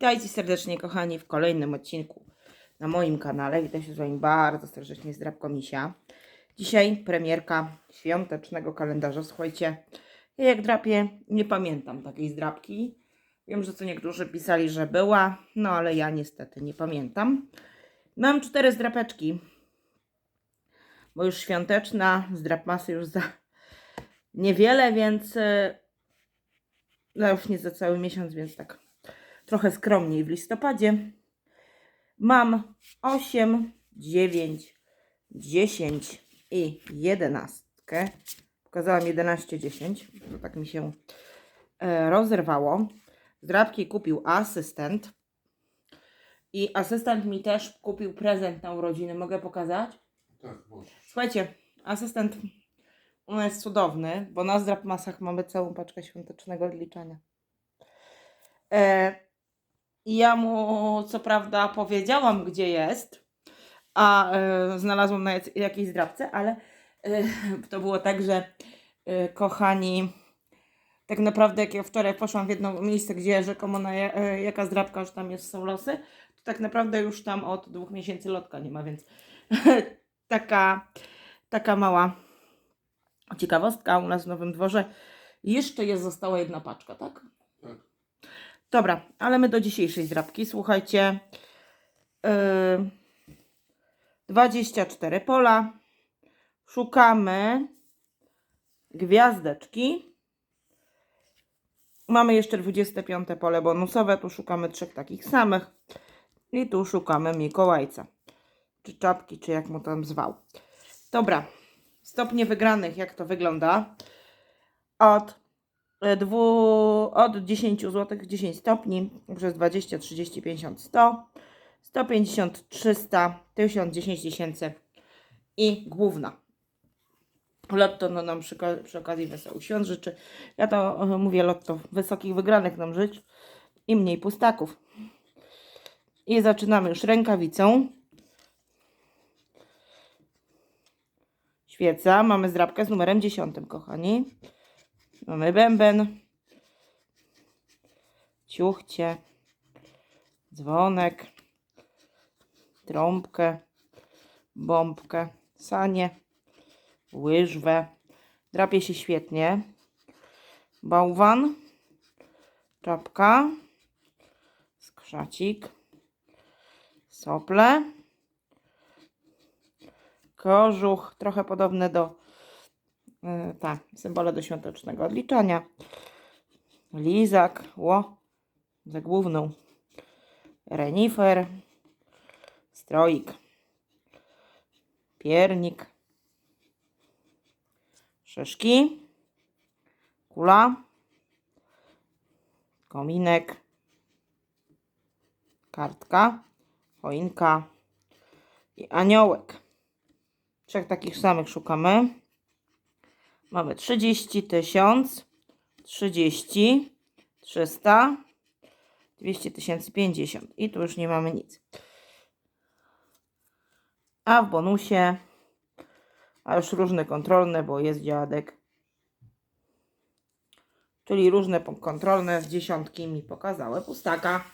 Witajcie serdecznie, kochani, w kolejnym odcinku na moim kanale. Witam się z Wami bardzo serdecznie z Drabką Misia. Dzisiaj premierka świątecznego kalendarza. Słuchajcie, ja jak drapię, nie pamiętam takiej zdrabki. Wiem, że co niektórzy pisali, że była, no ale ja niestety nie pamiętam. Mam cztery zdrapeczki, bo już świąteczna, zdrapmasy już za niewiele, więc y, no już nie za cały miesiąc, więc tak trochę skromniej w listopadzie. Mam 8, 9, 10 i 11. Pokazałam 11, 10, bo tak mi się e, rozerwało. Zdrabki kupił asystent. I asystent mi też kupił prezent na urodziny. Mogę pokazać? Tak, możesz. Słuchajcie, asystent on jest cudowny, bo na zdrap masach mamy całą paczkę świątecznego odliczania. E, I ja mu co prawda powiedziałam, gdzie jest, a e, znalazłam na jakiejś zdrapce, ale e, to było tak, że e, kochani, tak naprawdę jak ja wczoraj poszłam w jedno miejsce, gdzie rzekomo na e, jaka zdrapka, że tam jest, są losy, to tak naprawdę już tam od dwóch miesięcy lotka nie ma, więc taka, taka mała ciekawostka u nas w Nowym Dworze. Jeszcze jest została jedna paczka, tak? Dobra, ale my do dzisiejszej zdrabki. Słuchajcie, yy, 24 pola. Szukamy gwiazdeczki. Mamy jeszcze 25 pole bonusowe. Tu szukamy trzech takich samych. I tu szukamy Mikołajca. Czy czapki, czy jak mu tam zwał. Dobra, stopnie wygranych, jak to wygląda. Od dwu, od 10 zł 10 stopni przez 20, 30, 50, 100, 150, 300, 1000, 10 tysięcy i główna. Lotto no, nam przy, przy okazji wesołych świąt życzy. Ja to e, mówię lotto wysokich wygranych nam żyć i mniej pustaków. I zaczynamy już rękawicą. Świeca. Mamy zdrabkę z numerem 10, kochani. Mamy bęben. Ciuchcie. Dzwonek. Trąbkę. Bombkę. Sanie. Łyżwę. Drapie się świetnie. Bałwan. Czapka. Skrzacik. Sople. Kożuch. Trochę podobne do Yy, tak, symbole do świątecznego odliczania. Lizak, ło, za główną. Renifer, stroik, piernik, szyszki, kula, kominek, kartka, choinka i aniołek. Trzech takich samych szukamy. Mamy 30, 1000, 30, 300, 200 tysięcy 50 i tu już nie mamy nic. A w bonusie, a już różne kontrolne, bo jest dziadek. Czyli różne kontrolne z dziesiątki mi pokazały pustaka.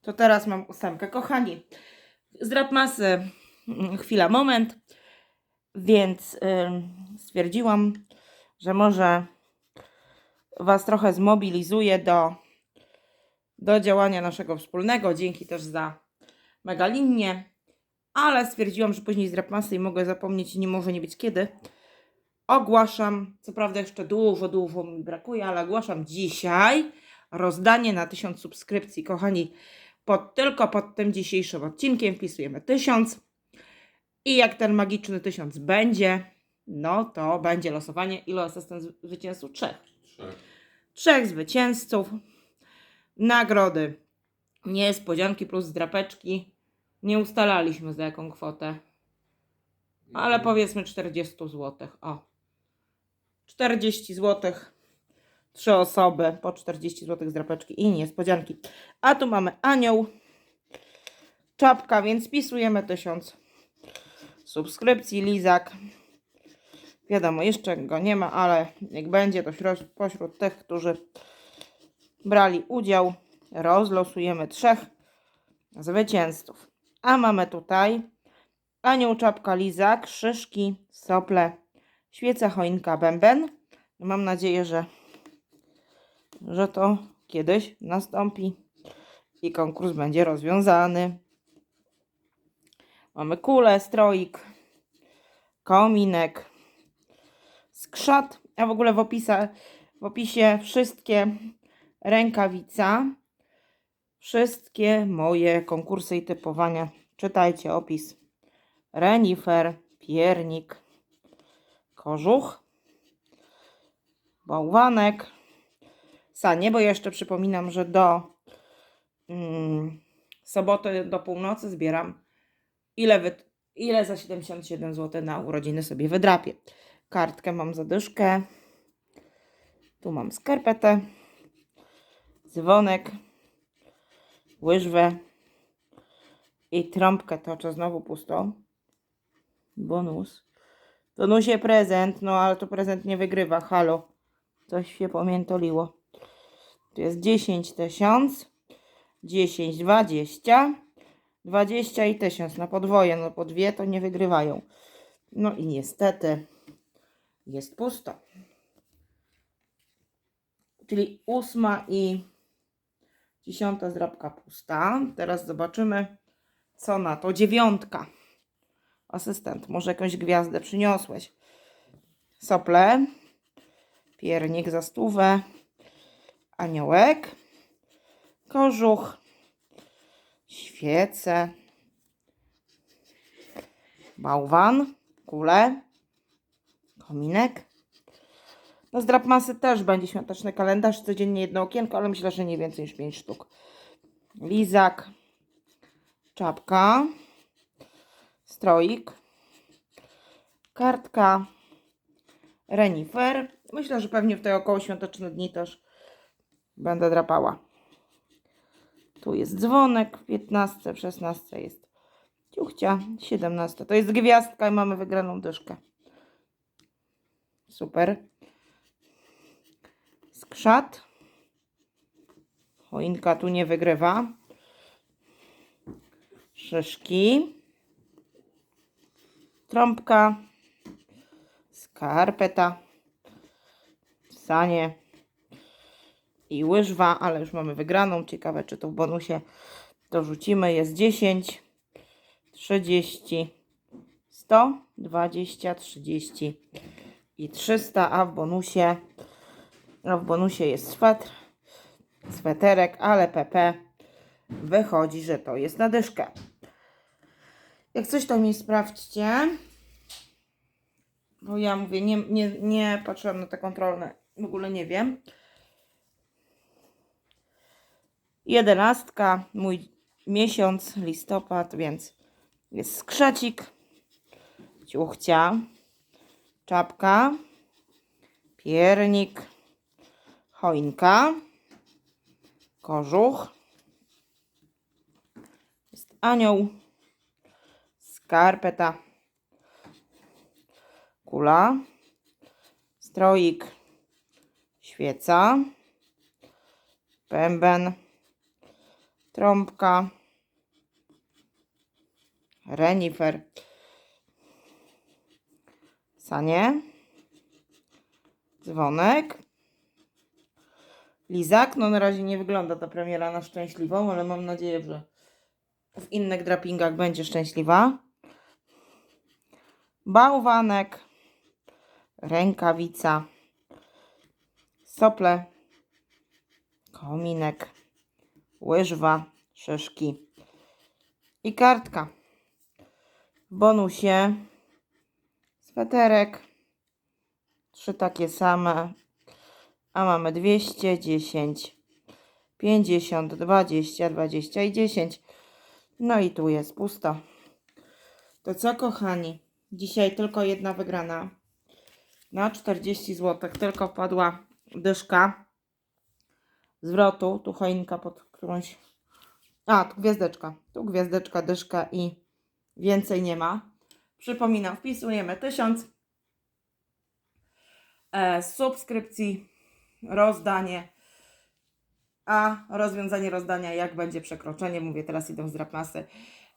To teraz mam ósemkę. Kochani, zdrap masy, mm, chwila, moment. Więc stwierdziłam, że może Was trochę zmobilizuję do, do działania naszego wspólnego. Dzięki też za megalinię. Ale stwierdziłam, że później z Rapmasy i mogę zapomnieć i nie może nie być kiedy. Ogłaszam, co prawda jeszcze dużo, dużo mi brakuje, ale ogłaszam dzisiaj rozdanie na 1000 subskrypcji. Kochani, pod, tylko pod tym dzisiejszym odcinkiem wpisujemy 1000. I jak ten magiczny tysiąc będzie, no to będzie losowanie. Ile asystent zwycięzców? Trzech. Trzech. Trzech zwycięzców. Nagrody. Niespodzianki plus drapeczki. Nie ustalaliśmy za jaką kwotę. Ale powiedzmy 40 zł. O. 40 zł. Trzy osoby po 40 zł z drapeczki i niespodzianki. A tu mamy anioł. Czapka, więc wpisujemy 1000 subskrypcji, lizak. Wiadomo, jeszcze go nie ma, ale jak będzie, to pośród tych, którzy brali udział. Rozlosujemy trzech zwycięzców. A mamy tutaj anioł, czapka, lizak, szyszki, sople, świeca, choinka, bęben. Mam nadzieję, że, że to kiedyś nastąpi i konkurs będzie rozwiązany. Mamy kulę, stroik, kominek, skrzat, a w ogóle w, opisa, w opisie wszystkie rękawica, wszystkie moje konkursy i typowania. Czytajcie opis. Renifer, piernik, kożuch, bałwanek, sanie, bo jeszcze przypominam, że do mm, soboty do północy zbieram ile, wy, ile za 77 zł na urodziny sobie wydrapię. Kartkę mam zadyszkę. Tu mam skarpetę, dzwonek, łyżwę i trąbkę toczę znowu pusto. Bonus. Bonusie prezent, no ale to prezent nie wygrywa. Halo. Coś się pomiętoliło. Tu jest 10 tysiąc, 10, 20, 20 i 1000 na podwoje. No po dwie to nie wygrywają. No i niestety jest pusto. Czyli ósma i dziesiąta zdrabka pusta. Teraz zobaczymy, co na to dziewiątka. Asystent, może jakąś gwiazdę przyniosłeś. Sople, piernik za stówę, aniołek, kożuch, świece, bałwan, kule, kominek. No z Drapmasy też będzie świąteczny kalendarz, codziennie jedno okienko, ale myślę, że nie więcej niż 5 sztuk. Lizak, czapka, stroik, kartka, renifer. Myślę, że pewnie w te około świąteczne dni też będę drapała. Tu jest dzwonek, w 15, w 16 jest ciuchcia, 17 to jest gwiazdka i mamy wygraną dyszkę. Super. Skrzat. Choinka tu nie wygrywa. Szyszki. Trąbka. Skarpeta. Sanie. I łyżwa, ale już mamy wygraną. Ciekawe, czy to w bonusie dorzucimy. Jest 10, 30, 100, 20, 30 i 300, a w bonusie, a w bonusie jest swetr, sweterek, ale PP wychodzi, że to jest na dyszkę. Jak coś to mi sprawdźcie. Bo ja mówię, nie, nie, nie patrzyłam na te kontrolne, w ogóle nie wiem. Jedenastka, mój miesiąc, listopad, więc jest skrzecik, ciuchcia, czapka, piernik, choinka, kożuch, jest anioł, skarpeta, kula, stroik, świeca, bęben, trąbka, renifer, sanie, dzwonek, lizak. No na razie nie wygląda ta premiera na szczęśliwą, ale mam nadzieję, że w innych drapingach będzie szczęśliwa. Bałwanek, rękawica, sople, kominek, łyżwa, szyszki i kartka. W bonusie sweterek, trzy takie same, a mamy 200, 10, 50, 20, 20 i 10. No i tu jest pusto. To co, kochani? Dzisiaj tylko jedna wygrana. Na 40 zł tylko wpadła dyszka zwrotu. Tu choinka pod którąś. A, tu gwiazdeczka. Tu gwiazdeczka, dyszka i więcej nie ma. Przypominam, wpisujemy 1000 e, subskrypcji, rozdanie a rozwiązanie rozdania, jak będzie przekroczenie, mówię, teraz idą zdrapmasy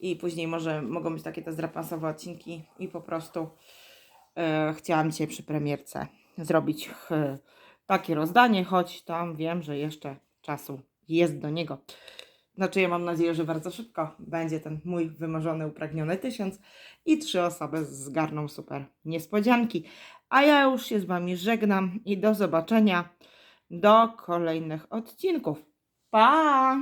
i później może mogą być takie te zdrapmasowe odcinki i po prostu e, chciałam dzisiaj przy premierce zrobić e, takie rozdanie, choć tam wiem, że jeszcze czasu jest do niego. Znaczy ja mam nadzieję, że bardzo szybko będzie ten mój wymarzony, upragniony tysiąc i trzy osoby zgarną super niespodzianki. A ja już się z Wami żegnam i do zobaczenia do kolejnych odcinków. Pa!